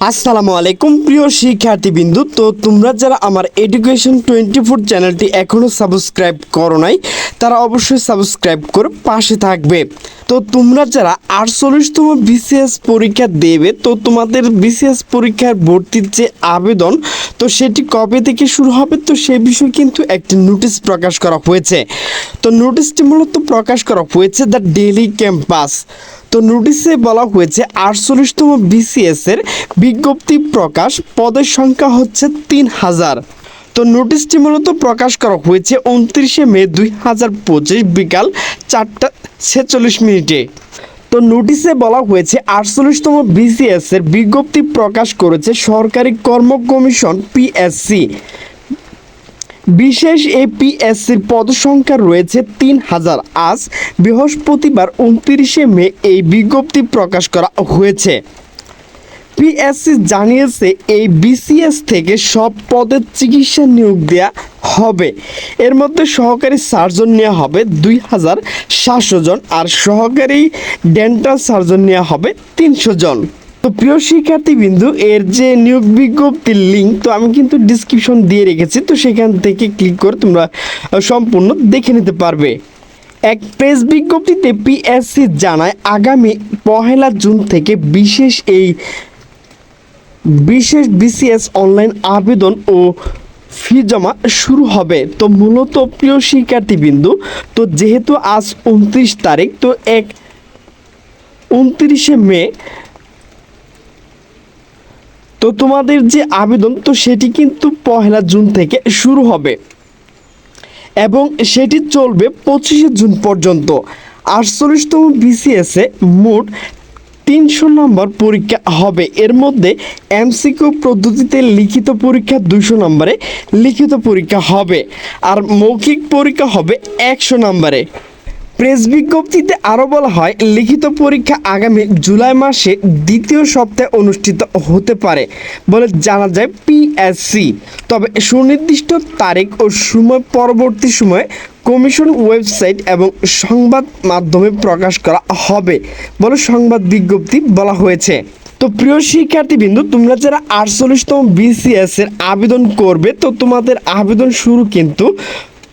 আসসালামু আলাইকুম, প্রিয় শিক্ষার্থীবৃন্দু। তো তোমরা যারা আমার এডুকেশন টোয়েন্টি ফোর চ্যানেলটি এখনও সাবস্ক্রাইব করো নাই, তারা অবশ্যই সাবস্ক্রাইব করে পাশে থাকবে। তো তোমরা যারা আটচল্লিশতম বিসিএস পরীক্ষা দেবে, তো তোমাদের বিসিএস পরীক্ষার ভর্তির যে আবেদন, তো সেটি কবে থেকে শুরু হবে, তো সে বিষয়ে কিন্তু একটি নোটিশ প্রকাশ করা হয়েছে। তো নোটিশটি মূলত প্রকাশ করা হয়েছে দ্য ডেলি ক্যাম্পাস। তো নোটিশে বলা হয়েছে আটচল্লিশতম বিসিএস এর বিজ্ঞপ্তি প্রকাশ, পদের সংখ্যা হচ্ছে তিন হাজার। তো নোটিশটি মূলত প্রকাশ করা হয়েছে উনত্রিশে মে দুই হাজার পঁচিশ বিকাল চারটা ছেচল্লিশ মিনিটে। তো নোটিশে বলা হয়েছে আটচল্লিশতম বিসিএস এর বিজ্ঞপ্তি প্রকাশ করেছে সরকারি কর্ম কমিশন, পিএসসি। বিশেষ এপিএসসির পদসংখ্যা রয়েছে তিন হাজার আজ বৃহস্পতিবার উনত্রিশে মে এই বিজ্ঞপ্তি প্রকাশ করা হয়েছে। পিএসসি জানিয়েছে এই বিসিএস থেকে সব পদের চিকিৎসা নিয়োগ দেওয়া হবে। এর মধ্যে সহকারী সার্জন নেওয়া হবে দুই হাজার সাতশো জন আর সহকারী ডেন্টাল সার্জন নেওয়া হবে তিনশো জন। তো প্রিয় শিক্ষার্থীবৃন্দু, এর যে নিয়োগ বিজ্ঞপ্তির লিঙ্ক তো আমি কিন্তু ডিসক্রিপশন দিয়ে রেখেছি, তো সেখান থেকে ক্লিক করে তোমরা সম্পূর্ণ দেখে নিতে পারবে। এক প্রেস বিজ্ঞপ্তিতে পিএসসি জানায়, আগামী পহেলা জুন থেকে বিশেষ এই, বিশেষ বিসিএস অনলাইন আবেদন ও ফি জমা শুরু হবে। তো মূলত প্রিয় শিক্ষার্থীবৃন্দু, তো যেহেতু আজ উনত্রিশ তারিখ, তো এক, উনত্রিশে মে তো তোমাদের যে আবেদন, তো সেটি কিন্তু পহেলা জুন থেকে শুরু হবে। এবং সেটি চলবে পঁচিশে জুন পর্যন্ত। আটচল্লিশতম বিসিএসে মোট তিনশো নম্বর পরীক্ষা হবে। এর মধ্যে এমসিকিউ পদ্ধতিতে লিখিত পরীক্ষা দুশো নম্বরে লিখিত পরীক্ষা হবে। আর মৌখিক পরীক্ষা হবে একশো নম্বরে। প্রেস বিজ্ঞপ্তিতে আরও বলা হয়, লিখিত পরীক্ষা আগামী জুলাই মাসে দ্বিতীয় সপ্তাহে অনুষ্ঠিত হতে পারে বলে জানা যায় পিএসসি। তবে সুনির্দিষ্ট তারিখ ও সময় পরবর্তী সময়ে কমিশন ওয়েবসাইট এবং সংবাদ মাধ্যমে প্রকাশ করা হবে বলে সংবাদ বিজ্ঞপ্তি বলা হয়েছে। তো প্রিয় শিক্ষার্থীবৃন্দু, তোমরা যারা আটচল্লিশতম বিসিএস এর আবেদন করবে, তো তোমাদের আবেদন শুরু কিন্তু